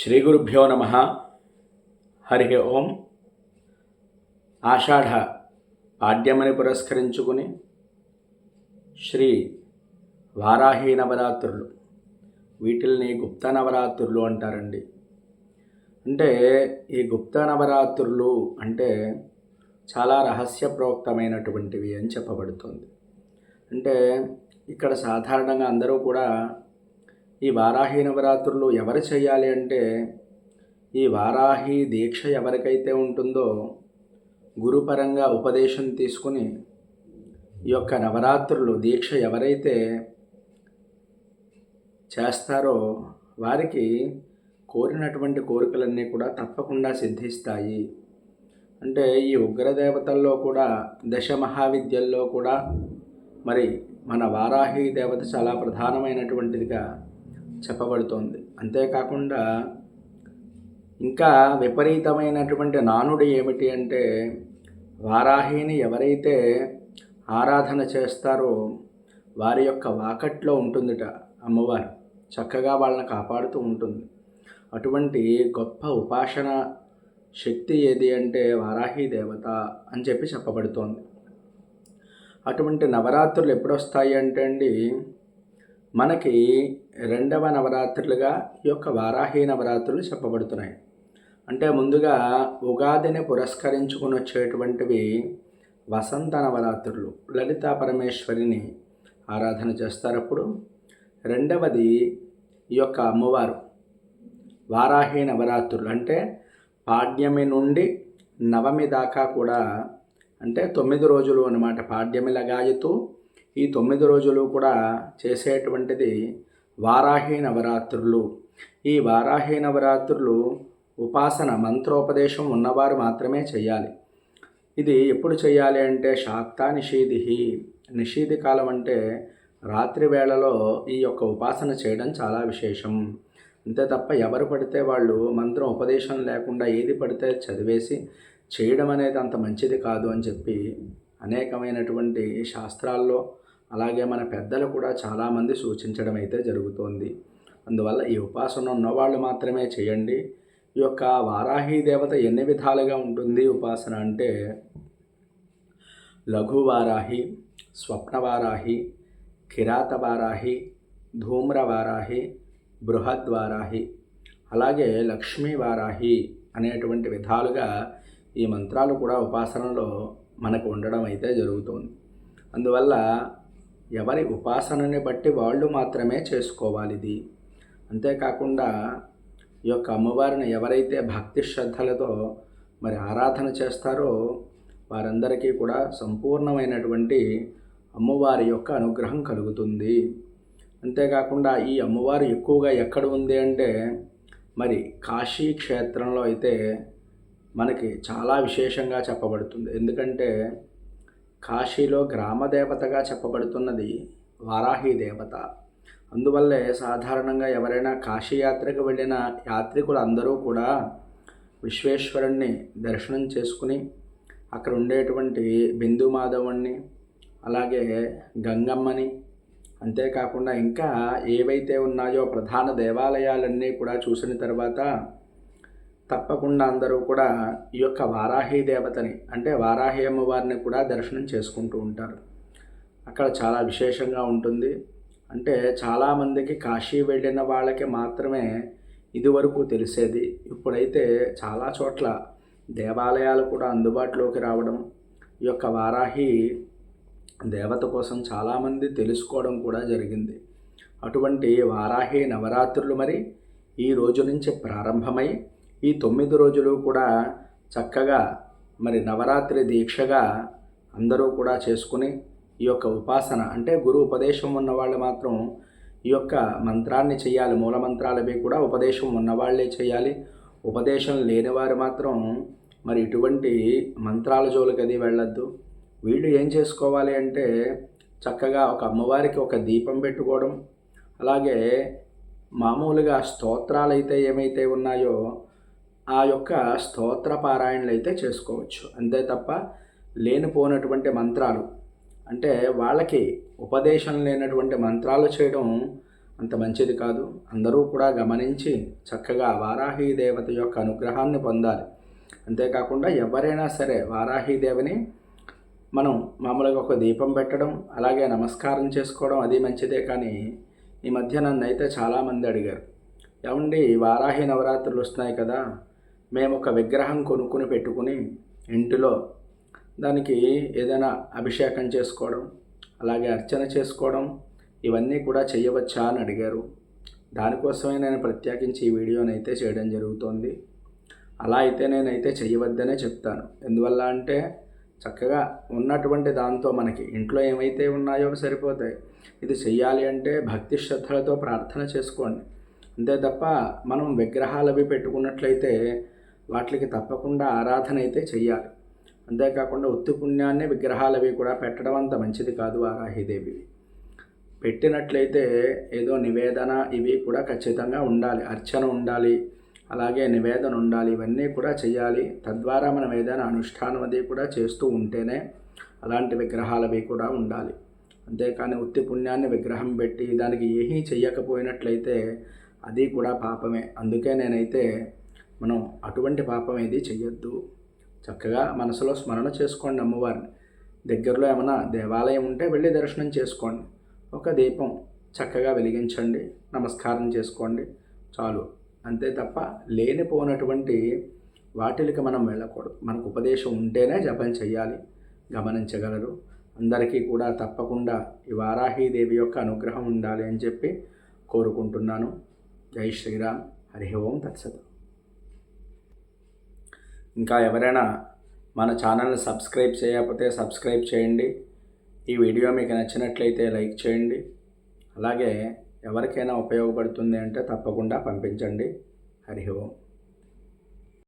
శ్రీ గురుభ్యో నమ. హరి ఓం. ఆషాఢ పాడ్యమని పురస్కరించుకుని శ్రీ వారాహి నవరాత్రులు. వీటిల్ని గుప్త నవరాత్రులు అంటారండి. అంటే ఈ గుప్త నవరాత్రులు అంటే చాలా రహస్యప్రోక్తమైనటువంటివి అని చెప్పబడుతుంది. అంటే ఇక్కడ సాధారణంగా అందరూ కూడా ఈ వారాహి నవరాత్రులు ఎవరు చేయాలి అంటే ఈ వారాహి దీక్ష ఎవరికైతే ఉంటుందో గురుపరంగా ఉపదేశం తీసుకుని ఈ యొక్క నవరాత్రులు దీక్ష ఎవరైతే చేస్తారో వారికి కోరినటువంటి కోరికలన్నీ కూడా తప్పకుండా సిద్ధిస్తాయి. అంటే ఈ ఉగ్రదేవతల్లో కూడా దశ మహావిద్యల్లో కూడా మరి మన వారాహి దేవత చాలా ప్రధానమైనటువంటిదిగా చెప్పబడుతోంది. అంతేకాకుండా ఇంకా విపరీతమైనటువంటి నానుడి ఏమిటి అంటే వారాహిని ఎవరైతే ఆరాధన చేస్తారో వారి యొక్క వాకట్లో ఉంటుందిట అమ్మవారు. చక్కగా వాళ్ళని కాపాడుతూ ఉంటుంది. అటువంటి గొప్ప ఉపాసన శక్తి ఏది అంటే వారాహి దేవత అని చెప్పి చెప్పబడుతోంది. అటువంటి నవరాత్రులు ఎప్పుడొస్తాయి అంటే అండి? మనకి రెండవ నవరాత్రులుగా ఈ యొక్క వారాహి నవరాత్రులు చెప్పబడుతున్నాయి. అంటే ముందుగా ఉగాదిని పురస్కరించుకుని వచ్చేటువంటివి వసంత నవరాత్రులు. లలితా పరమేశ్వరిని ఆరాధన చేస్తారు అప్పుడు. రెండవది ఈ యొక్క అమ్మవారు. వారాహి నవరాత్రులు అంటే పాడ్యమి నుండి నవమి దాకా కూడా అంటే తొమ్మిది రోజులు అనమాట పాడ్యమి లగాయతూ ఈ తొమ్మిది రోజులు కూడా చేసేటువంటిది వారాహి నవరాత్రులు. ఈ వారాహి నవరాత్రులు ఉపాసన మంత్రోపదేశం ఉన్నవారు మాత్రమే చేయాలి. ఇది ఎప్పుడు చేయాలి అంటే శాక్తా నిషీదిహి నిషీది కాలం అంటే రాత్రి వేళలో ఈ యొక్క ఉపాసన చేయడం చాలా విశేషం. అంతే తప్ప ఎవరు పడితే వాళ్ళు మంత్రం ఉపదేశం లేకుండా ఏది పడితే చదివేసి చేయడం అనేది అంత మంచిది కాదు అని చెప్పి అనేకమైనటువంటి శాస్త్రాల్లో అలాగే మన పెద్దలు కూడా చాలామంది సూచించడం అయితే జరుగుతోంది. అందువల్ల ఈ ఉపాసన ఉన్నవాళ్ళు మాత్రమే చేయండి. ఈ యొక్క వారాహి దేవత ఎన్ని విధాలుగా ఉంటుంది ఉపాసన అంటే లఘువారాహి స్వప్నవారాహి కిరాతవారాహి ధూమ్రవారాహి బృహద్వారాహి అలాగే లక్ష్మీవారాహి అనేటువంటి విధాలుగా ఈ మంత్రాలు కూడా ఉపాసనలో మనకు ఉండడం అయితే జరుగుతుంది. అందువల్ల ఎవరి ఉపాసనని బట్టి వాళ్ళు మాత్రమే చేసుకోవాలి ఇది అంతేకాకుండా ఈ యొక్క అమ్మవారిని ఎవరైతే భక్తి శ్రద్ధలతో మరి ఆరాధన చేస్తారో వారందరికీ కూడా సంపూర్ణమైనటువంటి అమ్మవారి యొక్క అనుగ్రహం కలుగుతుంది. అంతేకాకుండా ఈ అమ్మవారు ఎక్కువగా ఎక్కడ ఉంది అంటే మరి కాశీ క్షేత్రంలో అయితే మనకి చాలా విశేషంగా చెప్పబడుతుంది. ఎందుకంటే కాశీలో గ్రామదేవతగా చెప్పబడుతున్నది వారాహి దేవత. అందువల్లే సాధారణంగా ఎవరైనా కాశీయాత్రకు వెళ్ళిన యాత్రికులు అందరూ కూడా విశ్వేశ్వరుణ్ణి దర్శనం చేసుకుని అక్కడ ఉండేటువంటి బిందు మాధవుణ్ణి అలాగే గంగమ్మని అంతేకాకుండా ఇంకా ఏవైతే ఉన్నాయో ప్రధాన దేవాలయాలన్నీ కూడా చూసిన తర్వాత తప్పకుండా అందరూ కూడా ఈ యొక్క వారాహి దేవతని అంటే వారాహి అమ్మవారిని కూడా దర్శనం చేసుకుంటూ ఉంటారు. అక్కడ చాలా విశేషంగా ఉంటుంది. అంటే చాలామందికి కాశీ వెళ్ళిన వాళ్ళకి మాత్రమే ఇదివరకు తెలిసేది. ఇప్పుడైతే చాలా చోట్ల దేవాలయాలు కూడా అందుబాటులోకి రావడం ఈ యొక్క వారాహి దేవత కోసం చాలామంది తెలుసుకోవడం కూడా జరిగింది. అటువంటి వారాహి నవరాత్రులు మరి ఈ రోజు నుంచి ప్రారంభమై ఈ తొమ్మిది రోజులు కూడా చక్కగా మరి నవరాత్రి దీక్షగా అందరూ కూడా చేసుకుని ఈ యొక్క ఉపాసన అంటే గురు ఉపదేశం ఉన్న వాళ్ళు మాత్రం ఈ యొక్క మంత్రాన్ని చేయాలి మూల మంత్రాలవి కూడా ఉపదేశం ఉన్నవాళ్ళే చేయాలి. ఉపదేశం లేనివారు మాత్రం మరి ఇటువంటి మంత్రాల జోలికి అది వెళ్ళొద్దు. వీళ్ళు ఏం చేసుకోవాలి అంటే చక్కగా ఒక అమ్మవారికి ఒక దీపం పెట్టుకోవడం. అలాగే మామూలుగా స్తోత్రాలు అయితే ఏమైతే ఉన్నాయో ఆ యొక్క స్తోత్ర పారాయణలు అయితే చేసుకోవచ్చు. అంతే తప్ప లేనిపోనటువంటి మంత్రాలు అంటే వాళ్ళకి ఉపదేశం లేనటువంటి మంత్రాలు చేయడం అంత మంచిది కాదు. అందరూ కూడా గమనించి చక్కగా వారాహి దేవత యొక్క అనుగ్రహాన్ని పొందాలి. అంతేకాకుండా ఎవరైనా సరే వారాహీదేవిని మనం మామూలుగా ఒక దీపం పెట్టడం అలాగే నమస్కారం చేసుకోవడం అది మంచిదే. కానీ ఈ మధ్య నన్ను అయితే చాలామంది అడిగారు ఏమండి వారాహి నవరాత్రులు వస్తున్నాయి కదా మేము ఒక విగ్రహం కొనుక్కుని పెట్టుకుని ఇంటిలో దానికి ఏదైనా అభిషేకం చేసుకోవడం అలాగే అర్చన చేసుకోవడం ఇవన్నీ కూడా చేయవచ్చా అని అడిగారు. దానికోసమే నేను ప్రత్యేకించి ఈ వీడియోని అయితే చేయడం జరుగుతోంది. అలా అయితే నేనైతే చేయవద్దనే చెప్తాను. ఎందువల్ల అంటే చక్కగా ఉన్నటువంటి దాంతో మనకి ఇంట్లో ఏమైతే ఉన్నాయో సరిపోతాయి. ఇది చెయ్యాలి అంటే భక్తి శ్రద్ధలతో ప్రార్థన చేసుకోండి. అంతే తప్ప మనం విగ్రహాలు అవి పెట్టుకున్నట్లయితే వాటికి తప్పకుండా ఆరాధన అయితే చెయ్యాలి. అంతేకాకుండా ఉత్తి పుణ్యాన్ని విగ్రహాలవి కూడా పెట్టడం అంత మంచిది కాదు వారాహిదేవి పెట్టినట్లయితే ఏదో నివేదన ఇవి కూడా ఖచ్చితంగా ఉండాలి. అర్చన ఉండాలి అలాగే నివేదన ఉండాలి ఇవన్నీ కూడా చేయాలి తద్వారా మనం ఏదైనా అనుష్ఠానం అది కూడా చేస్తూ ఉంటేనే అలాంటి విగ్రహాలవి కూడా ఉండాలి. అంతేకాని ఉత్తి పుణ్యాన్ని విగ్రహం పెట్టి దానికి ఏమీ చెయ్యకపోయినట్లయితే అది కూడా పాపమే. అందుకే నేనైతే మనం అటువంటి పాపం ఏది చెయ్యొద్దు. చక్కగా మనసులో స్మరణ చేసుకోండి అమ్మవారిని. దగ్గరలో ఏమైనా దేవాలయం ఉంటే వెళ్ళి దర్శనం చేసుకోండి. ఒక దీపం చక్కగా వెలిగించండి. నమస్కారం చేసుకోండి. చాలు. అంతే తప్ప లేనిపోనటువంటి వాటికి మనం వెళ్ళకూడదు. మనకు ఉపదేశం ఉంటేనే జపం చేయాలి గమనించగలరు. అందరికీ కూడా తప్పకుండా ఈ వారాహీదేవి యొక్క అనుగ్రహం ఉండాలి అని చెప్పి కోరుకుంటున్నాను. జై శ్రీరామ్. హరి ఓం తత్సత్. ఇంకా ఎవరైనా మన ఛానల్ని సబ్స్క్రైబ్ చేయకపోతే సబ్స్క్రైబ్ చేయండి. ఈ వీడియో మీకు నచ్చినట్లయితే లైక్ చేయండి. అలాగే ఎవరికైనా ఉపయోగపడుతుంది అంటే తప్పకుండా పంపించండి. హరి ఓం.